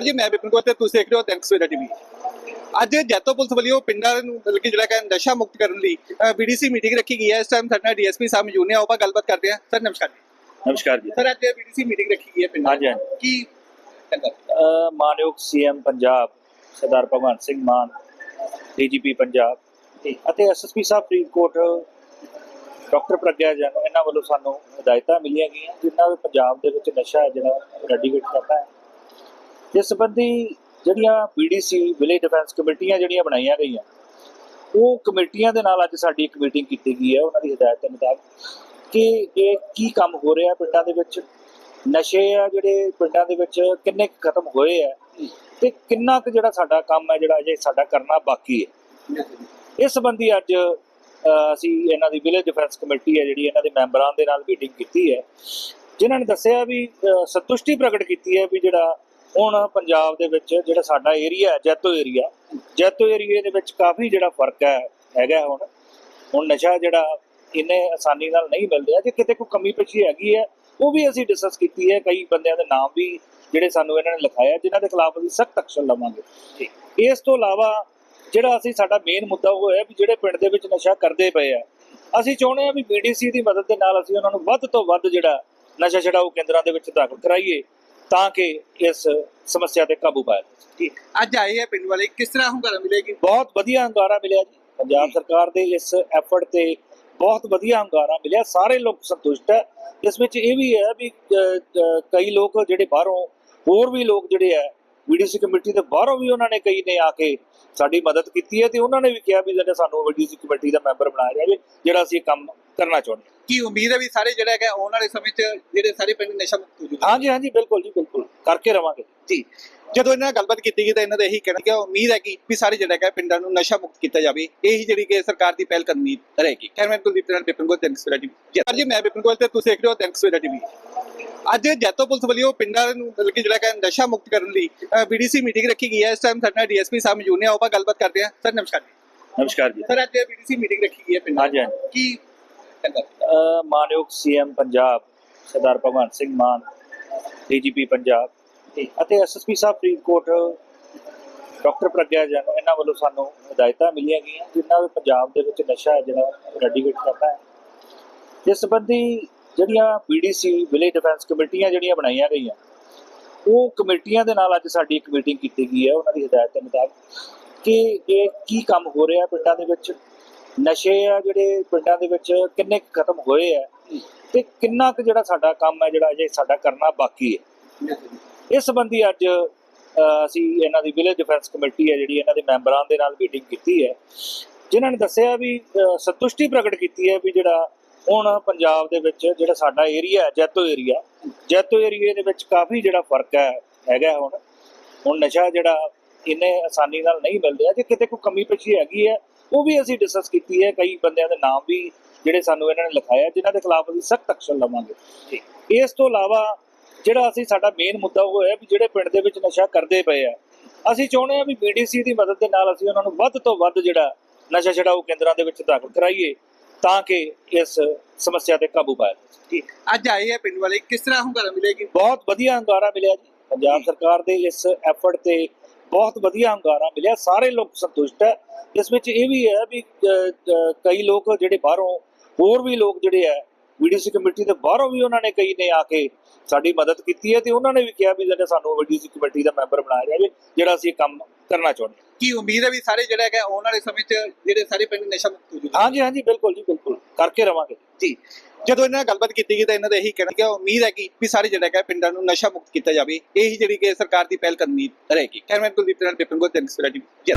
ਜੀ ਮੈਂ ਬਿਪਨ ਕੌਰ ਤੇ ਤੁਸੀਂ ਦੇਖ ਰਹੇ ਹੋ ਟੈਂਕਸ ਵੇਰਾ ਟੀਵੀ ਅੱਜ ਜੈਤੋ ਪੁਲਿਸ ਵੱਲੋਂ ਪਿੰਡਾਂ ਨੂੰ ਮਤਲਬ ਕਿ ਜਿਹੜਾ ਕਿ ਨਸ਼ਾ ਮੁਕਤ ਕਰਨ ਲਈ ਬੀਡੀਸੀ ਮੀਟਿੰਗ ਰੱਖੀ ਗਈ ਹੈ। ਇਸ ਟਾਈਮ ਸਾਡੇ ਨਾਲ ਡੀਐਸਪੀ ਸਾਹਿਬ ਮੌਜੂਦ ਨੇ ਆਪਾਂ ਗੱਲਬਾਤ ਕਰਦੇ ਹਾਂ। ਸਰ ਨਮਸਕਾਰ ਜੀ। ਨਮਸਕਾਰ ਜੀ। ਸਰ ਅੱਜ ਬੀਡੀਸੀ ਮੀਟਿੰਗ ਰੱਖੀ ਗਈ ਹੈ ਪਿੰਡਾਂ ਹਾਂਜੀ। ਕੀ ਮਾਨਯੋਗ ਸੀਐਮ ਪੰਜਾਬ ਸਰਦਾਰ ਭਗਵੰਤ ਸਿੰਘ ਮਾਨ ਡੀਜੀਪੀ ਪੰਜਾਬ ਅਤੇ ਐਸਐਸਪੀ ਸਾਹਿਬ ਫਰੀਦਕੋਟ ਡਾਕਟਰ ਪ੍ਰਗਿਆ ਜਨ ਇਹਨਾਂ ਵੱਲੋਂ ਸਾਨੂੰ ਹਦਾਇਤਾਂ ਮਿਲੀਆਂ ਗਈਆਂ ਜਿਨ੍ਹਾਂ ਵਿੱਚ ਪੰਜਾਬ ਦੇ ਵਿੱਚ ਨਸ਼ਾ ਜਿਹੜਾ ਰੈਡੀਕੇਟ ਕਰਨਾ ਹੈ। ਇਸ ਸੰਬੰਧੀ ਜਿਹੜੀਆਂ ਪੀਡੀਸੀ ਵਿਲੇਜ ਡਿਫੈਂਸ ਕਮੇਟੀਆਂ ਜਿਹੜੀਆਂ ਬਣਾਈਆਂ ਗਈਆਂ, ਉਹ ਕਮੇਟੀਆਂ ਦੇ ਨਾਲ ਅੱਜ ਸਾਡੀ ਇੱਕ ਮੀਟਿੰਗ ਕੀਤੀ ਗਈ ਹੈ, ਉਹਨਾਂ ਦੀ ਹਦਾਇਤ ਦੇ ਮੁਤਾਬਕ ਕਿ ਇਹ ਕੀ ਕੰਮ ਹੋ ਰਿਹਾ ਪਿੰਡਾਂ ਦੇ ਵਿੱਚ, ਨਸ਼ੇ ਆ ਜਿਹੜੇ ਪਿੰਡਾਂ ਦੇ ਵਿੱਚ ਕਿੰਨੇ ਕੁ ਖਤਮ ਹੋਏ ਆ ਤੇ ਕਿੰਨਾ ਕੁ ਜਿਹੜਾ ਸਾਡਾ ਕੰਮ ਹੈ, ਜਿਹੜਾ ਅਜੇ ਸਾਡਾ ਕਰਨਾ ਬਾਕੀ ਹੈ। ਇਸ ਸੰਬੰਧੀ ਅੱਜ ਅਸੀਂ ਇਹਨਾਂ ਦੀ ਵਿਲੇਜ ਡਿਫੈਂਸ ਕਮੇਟੀ ਹੈ, ਜਿਹੜੀ ਇਹਨਾਂ ਦੇ ਮੈਂਬਰਾਂ ਦੇ ਨਾਲ ਮੀਟਿੰਗ ਕੀਤੀ ਹੈ, ਜਿਨ੍ਹਾਂ ਨੇ ਦੱਸਿਆ ਵੀ ਸੰਤੁਸ਼ਟੀ ਪ੍ਰਗਟ ਕੀਤੀ ਹੈ ਵੀ ਜਿਹੜਾ ਹੁਣ ਪੰਜਾਬ ਦੇ ਵਿੱਚ ਜਿਹੜਾ ਸਾਡਾ ਏਰੀਆ ਹੈ, ਜੈਤੋ ਏਰੀਆ ਜੈਤੋ ਏਰੀਏ ਦੇ ਵਿੱਚ ਕਾਫੀ ਜਿਹੜਾ ਫ਼ਰਕ ਹੈ, ਹੈਗਾ ਹੁਣ। ਹੁਣ ਨਸ਼ਾ ਜਿਹੜਾ ਇੰਨੇ ਆਸਾਨੀ ਨਾਲ ਨਹੀਂ ਮਿਲਦਾ। ਜੇ ਕਿਤੇ ਕੋਈ ਕਮੀ ਪੇਸ਼ੀ ਹੈਗੀ ਹੈ, ਉਹ ਵੀ ਅਸੀਂ ਡਿਸਕਸ ਕੀਤੀ ਹੈ। ਕਈ ਬੰਦਿਆਂ ਦੇ ਨਾਮ ਵੀ ਜਿਹੜੇ ਸਾਨੂੰ ਇਹਨਾਂ ਨੇ ਲਿਖਾਇਆ, ਜਿਨ੍ਹਾਂ ਦੇ ਖਿਲਾਫ ਅਸੀਂ ਸਖਤ ਐਕਸ਼ਨ ਲਵਾਂਗੇ। ਇਸ ਤੋਂ ਇਲਾਵਾ ਜਿਹੜਾ ਅਸੀਂ ਸਾਡਾ ਮੇਨ ਮੁੱਦਾ ਉਹ ਹੈ ਵੀ ਜਿਹੜੇ ਪਿੰਡ ਦੇ ਵਿੱਚ ਨਸ਼ਾ ਕਰਦੇ ਪਏ ਆ, ਅਸੀਂ ਚਾਹੁੰਦੇ ਆ ਵੀ ਬੀਡੀਸੀ ਦੀ ਮਦਦ ਦੇ ਨਾਲ ਅਸੀਂ ਉਹਨਾਂ ਨੂੰ ਵੱਧ ਤੋਂ ਵੱਧ ਜਿਹੜਾ ਨਸ਼ਾ ਛਡਾਊ ਕੇਂਦਰਾਂ ਦੇ ਵਿੱਚ ਦਾਖਲ ਕਰਾਈਏ। ਤਾਂ ਕਿ ਇਸ ਸਮੱਸਿਆ ਤੇ ਕਾਬੂ ਪਾਇਆ ਜਾ ਸਕੇ। ਅੱਜ ਆਏ ਹੈ ਪਿੰਡ ਵਾਲੇ ਕਿਸ ਤਰ੍ਹਾਂ ਹੁੰਗਾਰਾ ਮਿਲੇਗੀ? ਬਹੁਤ ਵਧੀਆ ਹੰਗਾਰਾ ਮਿਲਿਆ ਜੀ। ਪੰਜਾਬ ਸਰਕਾਰ ਦੇ ਇਸ ਐਫਰਟ ਤੇ ਬਹੁਤ ਵਧੀਆ ਹੰਗਾਰਾ ਮਿਲਿਆ। ਸਾਰੇ ਲੋਕ ਸੰਤੁਸ਼ਟ ਹੈ। ਇਸ ਵਿੱਚ ਇਹ ਵੀ ਹੈ ਵੀ ਅ, ਅ, ਕਈ ਲੋਕ ਜਿਹੜੇ ਬਾਹਰੋਂ ਹੋਰ ਵੀ ਲੋਕ ਜਿਹੜੇ ਹੈ ਵੀਡੀਸੀ ਕਮੇਟੀ ਦੇ ਬਾਹਰੋਂ ਵੀ ਉਹਨਾਂ ਨੇ ਕਈ ਨੇ ਆ ਕੇ ਸਾਡੀ ਮਦਦ ਕੀਤੀ ਹੈ ਤੇ ਉਹਨਾਂ ਨੇ ਵੀ ਕਿਹਾ ਵੀ ਜਿਹੜਾ ਸਾਨੂੰ ਵੀਡੀਸੀ ਕਮੇਟੀ ਦਾ ਮੈਂਬਰ ਬਣਾਇਆ ਜਾਵੇ ਜਿਹੜਾ ਅਸੀਂ ਕੰਮ ਕਰਨਾ ਚਾਹੁੰਦੇ ਕੀ ਉਮੀਦ ਹੈ ਵੀ ਸਾਰੇ ਜਿਹੜਾ ਹੈਗਾ ਆਉਣ ਵਾਲੇ ਸਮੇਂ 'ਚ ਜਿਹੜੇ ਸਾਰੇ ਪਿੰਡ ਨਸ਼ਾ ਮੁਕਤ ਹੋ ਜੂਗੇ ਹਾਂਜੀ ਹਾਂਜੀ ਬਿਲਕੁਲ ਜੀ ਬਿਲਕੁਲ। ਕਰਕੇ ਰਵਾਂਗੇ। ਜੀ। ਜਦੋਂ ਇਹਨਾਂ ਨਾਲ ਗੱਲਬਾਤ ਕੀਤੀ ਗਈ ਤਾਂ ਇਹਨਾਂ ਦਾ ਇਹੀ ਕਹਿਣਾ ਕਿ ਉਮੀਦ ਹੈ ਕਿ ਵੀ ਸਾਰੇ ਜਿਹੜਾ ਹੈਗਾ ਪਿੰਡਾਂ ਨੂੰ ਨਸ਼ਾ ਮੁਕਤ ਕੀਤਾ ਜਾਵੇ। ਇਹੀ ਜਿਹੜੀ ਕਿ ਸਰਕਾਰ ਦੀ ਪਹਿਲ ਕਦਮੀ ਰਹੇਗੀ। ਮੈਂ ਕੁਲਦੀਪ ਨਾਲ ਬਿਪਨ ਕੋਲ ਟੈਂਕਸ ਵੇਰਾ ਟੀਵੀ। ਜੀ ਮੈਂ ਬਿਪਨ ਕੋਲ ਤੇ ਤੁਸੀਂ ਦੇਖ ਰਹੇ ਹੋ ਟੈਂਕਸ ਵੇਰਾ ਟੀਵੀ। ਅੱਜ ਜੈਤੋ ਪੁਲਿਸ ਵੱਲੋਂ ਪਿੰਡਾਂ ਨੂੰ ਮਤਲਬ ਕਿ ਜਿਹੜਾ ਕਿ ਨਸ਼ਾ ਮੁਕਤ ਕਰਨ ਲਈ ਬੀਡੀਸੀ ਮੀਟਿੰਗ ਰੱਖੀ ਗਈ ਹੈ। ਇਸ ਟਾਈਮ ਸਾਡੇ ਡੀਐਸਪੀ ਸਾਹਿਬ ਮੌਜੂਦ ਨੇ ਆਪਾਂ ਗੱਲਬਾਤ ਕਰਦੇ ਹਾਂ। ਸਰ ਨਮਸਕਾਰ ਜੀ। ਨਮਸਕਾਰ ਜੀ। ਸਰ ਅੱਜ ਬੀਡੀਸੀ ਮੀਟਿੰਗ ਰੱਖੀ ਗਈ ਹੈ ਪਿੰਡਾਂ ਹਾਂਜੀ। ਕੀ ਮਾਨਯੋਗ ਸੀਐਮ ਪੰਜਾਬ ਸਰਦਾਰ ਭਗਵੰਤ ਸਿੰਘ ਮਾਨ ਡੀਜੀਪੀ ਪੰਜਾਬ ਅਤੇ ਐਸਐਸਪੀ ਸਾਹਿਬ ਫਰੀਦਕੋਟ ਡਾਕਟਰ ਪ੍ਰਗਿਆ ਜਨ ਇਹਨਾਂ ਵੱਲੋਂ ਸਾਨੂੰ ਹਦਾਇਤਾਂ ਮਿਲੀਆਂ ਗਈਆਂ ਜਿਨ੍ਹਾਂ ਵਿੱਚ ਪੰਜਾਬ ਦੇ ਵਿੱਚ ਨਸ਼ਾ ਜਿਹੜਾ ਰੈਡੀਕੇਟ ਕਰਨਾ ਹੈ। ਇਸ ਸੰਬੰਧੀ ਜਿਹੜੀਆਂ ਪੀਡੀਸੀ, ਵਿਲੇਜ ਡਿਫੈਂਸ ਕਮੇਟੀਆਂ ਜਿਹੜੀਆਂ ਬਣਾਈਆਂ ਗਈਆਂ, ਉਹ ਕਮੇਟੀਆਂ ਦੇ ਨਾਲ ਅੱਜ ਸਾਡੀ ਇੱਕ ਮੀਟਿੰਗ ਕੀਤੀ ਗਈ ਹੈ, ਉਹਨਾਂ ਦੀ ਹਦਾਇਤ ਦੇ ਮੁਤਾਬਕ ਕਿ ਇਹ ਕੀ ਕੰਮ ਹੋ ਰਿਹਾ ਪਿੰਡਾਂ ਦੇ ਵਿੱਚ, ਨਸ਼ੇ ਆ ਜਿਹੜੇ ਪਿੰਡਾਂ ਦੇ ਵਿੱਚ ਕਿੰਨੇ ਕੁ ਖਤਮ ਹੋਏ ਆ ਤੇ ਕਿੰਨਾ ਕੁ ਜਿਹੜਾ ਸਾਡਾ ਕੰਮ ਹੈ, ਜਿਹੜਾ ਅਜੇ ਸਾਡਾ ਕਰਨਾ ਬਾਕੀ ਹੈ। ਇਸ ਸੰਬੰਧੀ ਅੱਜ ਅਸੀਂ ਇਹਨਾਂ ਦੀ ਵਿਲੇਜ ਡਿਫੈਂਸ ਕਮੇਟੀ ਹੈ, ਜਿਹੜੀ ਇਹਨਾਂ ਦੇ ਮੈਂਬਰਾਂ ਦੇ ਨਾਲ ਮੀਟਿੰਗ ਕੀਤੀ ਹੈ, ਜਿਨ੍ਹਾਂ ਨੇ ਦੱਸਿਆ ਵੀ ਸੰਤੁਸ਼ਟੀ ਪ੍ਰਗਟ ਕੀਤੀ ਹੈ ਵੀ ਜਿਹੜਾ ਹੁਣ ਪੰਜਾਬ ਦੇ ਵਿੱਚ ਜਿਹੜਾ ਸਾਡਾ ਏਰੀਆ ਹੈ, ਜੈਤੋ ਏਰੀਆ ਜੈਤੋ ਏਰੀਏ ਦੇ ਵਿੱਚ ਕਾਫੀ ਜਿਹੜਾ ਫ਼ਰਕ ਹੈ, ਹੈਗਾ ਹੁਣ। ਹੁਣ ਨਸ਼ਾ ਜਿਹੜਾ ਇੰਨੇ ਆਸਾਨੀ ਨਾਲ ਨਹੀਂ ਮਿਲ ਰਿਹਾ ਜੇ ਕਿਤੇ ਕੋਈ ਕਮੀ ਪੇਸ਼ੀ ਹੈਗੀ ਹੈ, ਉਹ ਵੀ ਅਸੀਂ ਡਿਸਕਸ ਕੀਤੀ ਹੈ। ਕਈ ਬੰਦਿਆਂ ਦੇ ਨਾਮ ਵੀ ਜਿਹੜੇ ਸਾਨੂੰ ਇਹਨਾਂ ਨੇ ਲਿਖਾਇਆ, ਜਿਨ੍ਹਾਂ ਦੇ ਖਿਲਾਫ ਅਸੀਂ ਸਖਤ ਐਕਸ਼ਨ ਲਵਾਂਗੇ। ਇਸ ਤੋਂ ਇਲਾਵਾ ਜਿਹੜਾ ਅਸੀਂ ਸਾਡਾ ਮੇਨ ਮੁੱਦਾ ਉਹ ਹੈ ਵੀ ਜਿਹੜੇ ਪਿੰਡ ਦੇ ਵਿੱਚ ਨਸ਼ਾ ਕਰਦੇ ਪਏ ਆ, ਅਸੀਂ ਚਾਹੁੰਦੇ ਆ ਵੀ ਬੀਡੀਸੀ ਦੀ ਮਦਦ ਦੇ ਨਾਲ ਅਸੀਂ ਉਹਨਾਂ ਨੂੰ ਵੱਧ ਤੋਂ ਵੱਧ ਜਿਹੜਾ ਨਸ਼ਾ ਛਡਾਊ ਕੇਂਦਰਾਂ ਦੇ ਵਿੱਚ ਦਾਖਲ ਕਰਾਈਏ। ਤਾਂ ਕਿ ਇਸ ਸਮੱਸਿਆ ਤੇ ਕਾਬੂ ਪਾਇਆ ਜਾ ਸਕੇ। ਅੱਜ ਆਏ ਹੈ ਪਿੰਡ ਵਾਲੇ ਕਿਸ ਤਰ੍ਹਾਂ ਹੁੰਗਾਰਾ ਮਿਲੇਗੀ? ਬਹੁਤ ਵਧੀਆ ਹੰਗਾਰਾ ਮਿਲਿਆ ਜੀ। ਪੰਜਾਬ ਸਰਕਾਰ ਦੇ ਇਸ ਐਫਰਟ ਤੇ ਬਹੁਤ ਵਧੀਆ ਹੰਗਾਰਾ ਮਿਲਿਆ। ਸਾਰੇ ਲੋਕ ਸੰਤੁਸ਼ਟ ਹੈ। ਇਸ ਵਿੱਚ ਇਹ ਵੀ ਹੈ ਵੀ ਕਈ ਲੋਕ ਜਿਹੜੇ ਬਾਹਰੋਂ ਹੋਰ ਵੀ ਲੋਕ ਜਿਹੜੇ ਹੈ ਵੀਡੀਸੀ ਕਮੇਟੀ ਦੇ ਬਾਹਰੋਂ ਵੀ ਉਹਨਾਂ ਨੇ ਕਈ ਨੇ ਆ ਕੇ ਸਾਡੀ ਮਦਦ ਕੀਤੀ ਹੈ ਤੇ ਉਹਨਾਂ ਨੇ ਵੀ ਕਿਹਾ ਵੀ ਜਿਹੜਾ ਸਾਨੂੰ ਵੀਡੀਸੀ ਕਮੇਟੀ ਦਾ ਮੈਂਬਰ ਬਣਾਇਆ ਜਾਵੇ ਜਿਹੜਾ ਅਸੀਂ ਕੰਮ ਕਰਨਾ ਚਾਹੁੰਦੇ ਕੀ ਉਮੀਦ ਹੈ ਵੀ ਸਾਰੇ ਜਿਹੜਾ ਹੈਗਾ ਆਉਣ ਵਾਲੇ ਸਮੇਂ 'ਚ ਜਿਹੜੇ ਸਾਰੇ ਪਿੰਡ ਨਸ਼ਾ ਮੁਕਤ ਹੋ ਜੂਗੇ ਹਾਂਜੀ ਹਾਂਜੀ ਬਿਲਕੁਲ ਜੀ ਬਿਲਕੁਲ। ਕਰਕੇ ਰਵਾਂਗੇ। ਜੀ। ਜਦੋਂ ਇਹਨਾਂ ਨਾਲ ਗੱਲਬਾਤ ਕੀਤੀ ਗਈ ਤਾਂ ਇਹਨਾਂ ਦਾ ਇਹੀ ਕਹਿਣਾ ਕਿ ਉਮੀਦ ਹੈ ਕਿ ਵੀ ਸਾਰੇ ਜਿਹੜਾ ਹੈਗਾ ਪਿੰਡਾਂ ਨੂੰ ਨਸ਼ਾ ਮੁਕਤ ਕੀਤਾ ਜਾਵੇ। ਇਹੀ ਜਿਹੜੀ ਕਿ ਸਰਕਾਰ ਦੀ ਪਹਿਲ ਕਦਮੀ ਰਹੇਗੀ। ਮੈਂ ਕੁਲਦੀਪ ਨਾਲ ਬਿਪਨ ਟੈਂਕਸ ਵੇਰਾ ਟੀਵੀ